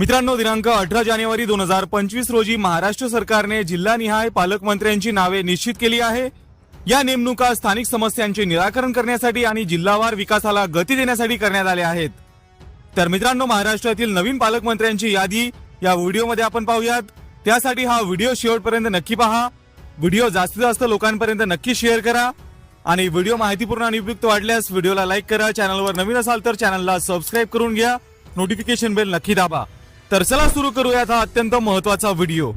मित्रांनो दिनांक अठरा जानेवारी दोन हजार पंचवीस रोजी महाराष्ट्र सरकारने जिल्हानिहाय पालकमंत्र्यांची नावे निश्चित केली आहे. या नेमणुका स्थानिक समस्यांचे निराकरण करण्यासाठी आणि जिल्हावार विकासाला गती देण्यासाठी करण्यात आल्या आहेत. तर मित्रांनो महाराष्ट्रातील नवीन पालकमंत्र्यांची यादी या व्हिडिओमध्ये आपण पाहूयात. त्यासाठी हा व्हिडिओ शेवटपर्यंत नक्की पहा. व्हिडिओ जास्तीत जास्त लोकांपर्यंत नक्की शेअर करा. आणि व्हिडिओ माहितीपूर्ण आणि उपयुक्त वाटल्यास व्हिडिओला लाईक करा. चॅनलवर नवीन असाल तर चॅनलला सबस्क्राईब करून घ्या. नोटिफिकेशन बेल नक्की दाबा. तर चला सुरू करूयात हा अत्यंत महत्त्वाचा व्हिडिओ.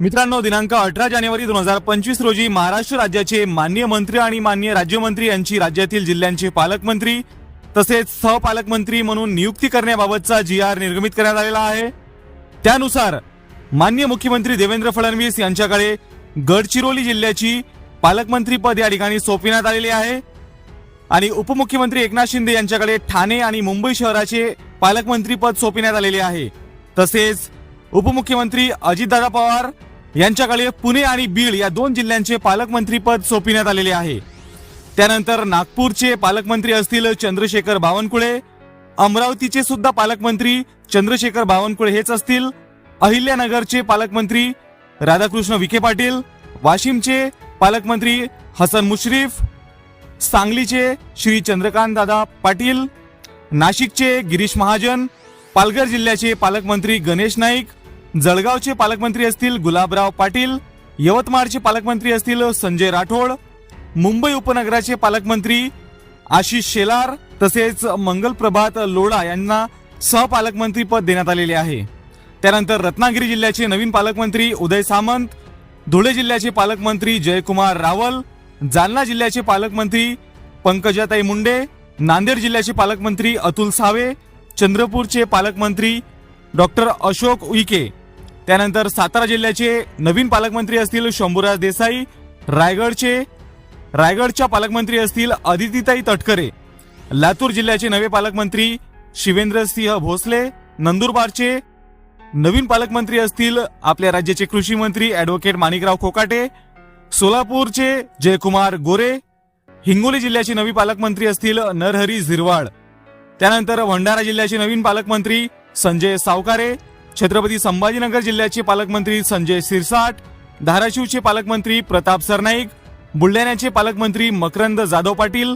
मित्रांनो दिनांक अठरा जानेवारी दोन हजार पंचवीस रोजी महाराष्ट्र राज्याचे मान्य मंत्री आणि मान्य राज्यमंत्री यांची राज्यातील जिल्ह्यांचे पालकमंत्री तसेच सहपालकमंत्री म्हणून नियुक्ती करण्याबाबतचा जी आर निर्गमित करण्यात आलेला आहे. त्यानुसार मान्य मुख्यमंत्री देवेंद्र फडणवीस यांच्याकडे गडचिरोली जिल्ह्याची पालकमंत्री पद या ठिकाणी सोपविण्यात आलेली आहे. आणि उपमुख्यमंत्री एकनाथ शिंदे यांच्याकडे ठाणे आणि मुंबई शहराचे पालकमंत्रीपद सोपविण्यात आलेले आहे. तसेच उपमुख्यमंत्री अजितदादा पवार यांच्याकडे पुणे आणि बीड या दोन जिल्ह्यांचे पालकमंत्रीपद सोपविण्यात आलेले आहे. त्यानंतर नागपूरचे पालकमंत्री असतील चंद्रशेखर बावनकुळे अमरावतीचे सुद्धा पालकमंत्री चंद्रशेखर बावनकुळे हेच असतील अहिल्यानगरचे पालकमंत्री राधाकृष्ण विखे पाटील वाशिमचे पालकमंत्री हसन मुश्रीफ सांगलीचे श्री चंद्रकांत दादा पाटील नाशिकचे गिरीश महाजन पालघर जिल्ह्याचे पालकमंत्री गणेश नाईक जळगावचे पालकमंत्री असतील गुलाबराव पाटील यवतमाळचे पालकमंत्री असतील संजय राठोड मुंबई उपनगराचे पालकमंत्री आशिष शेलार तसेच मंगलप्रभात लोढा यांना सहपालकमंत्री पद देण्यात आलेले आहे. त्यानंतर रत्नागिरी जिल्ह्याचे नवीन पालकमंत्री उदय सामंत धुळे जिल्ह्याचे पालकमंत्री जयकुमार रावल जालना जिल्ह्याचे पालकमंत्री पंकजाताई मुंडे नांदेड जिल्ह्याचे पालकमंत्री अतुल सावे चंद्रपूरचे पालकमंत्री डॉक्टर अशोक उईके. त्यानंतर सातारा जिल्ह्याचे नवीन पालकमंत्री असतील शंभूराज देसाई रायगडचे रायगडच्या पालकमंत्री असतील अदितीताई तटकरे. लातूर जिल्ह्याचे नवे पालकमंत्री शिवेंद्रसिंह भोसले नंदुरबारचे नवीन पालकमंत्री असतील आपल्या राज्याचे कृषी मंत्री ॲडव्होकेट माणिकराव कोकाटे सोलापूरचे जयकुमार गोरे हिंगोली जिल्ह्याचे नवी पालकमंत्री असतील नरहरी झिरवाळ. त्यानंतर भंडारा जिल्ह्याचे नवीन पालकमंत्री संजय सावकारे छत्रपती संभाजीनगर जिल्ह्याचे पालकमंत्री संजय सिरसाट धाराशिवचे पालकमंत्री प्रताप सरनाईक बुलढाण्याचे पालकमंत्री मकरंद जाधव पाटील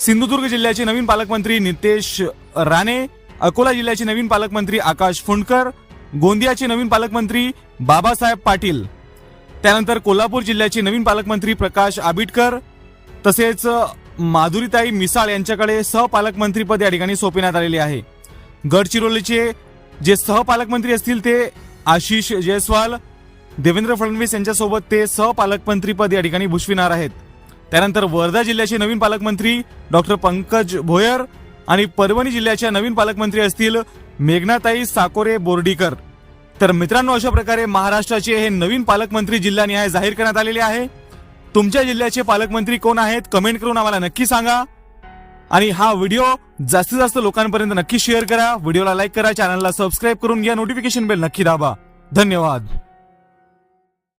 सिंधुदुर्ग जिल्ह्याचे नवीन पालकमंत्री नितेश राणे अकोला जिल्ह्याचे नवीन पालकमंत्री आकाश फुंडकर गोंदियाचे नवीन पालकमंत्री बाबासाहेब पाटील. त्यानंतर कोल्हापूर जिल्ह्याचे नवीन पालकमंत्री प्रकाश आबिटकर तसेच माधुरीताई मिसाळ यांच्याकडे सहपालकमंत्रीपद या ठिकाणी सोपविण्यात आलेले आहे. गडचिरोलीचे जे सहपालकमंत्री असतील ते आशिष जयस्वाल देवेंद्र फडणवीस यांच्यासोबत ते सहपालकमंत्रीपद या ठिकाणी भूषविणार आहेत. त्यानंतर वर्धा जिल्ह्याचे नवीन पालकमंत्री डॉक्टर पंकज भोयर आणि परभणी जिल्ह्याच्या नवीन पालकमंत्री असतील मेघनाताई साकोरे बोर्डीकर. तर मित्रांनो अशा प्रकारे महाराष्ट्राचे हे नवीन पालकमंत्री जिल्हानिहाय जाहीर करण्यात आलेले आहे. तुमच्या जिल्ह्याचे पालकमंत्री कोण आहेत कमेंट करून आम्हाला नक्की सांगा. आणि हा व्हिडिओ जास्तीत जास्त लोकांपर्यंत नक्की शेअर करा. व्हिडिओला लाईक करा चॅनलला सबस्क्राईब करून घ्या. नोटिफिकेशन बेल नक्की दाबा. धन्यवाद.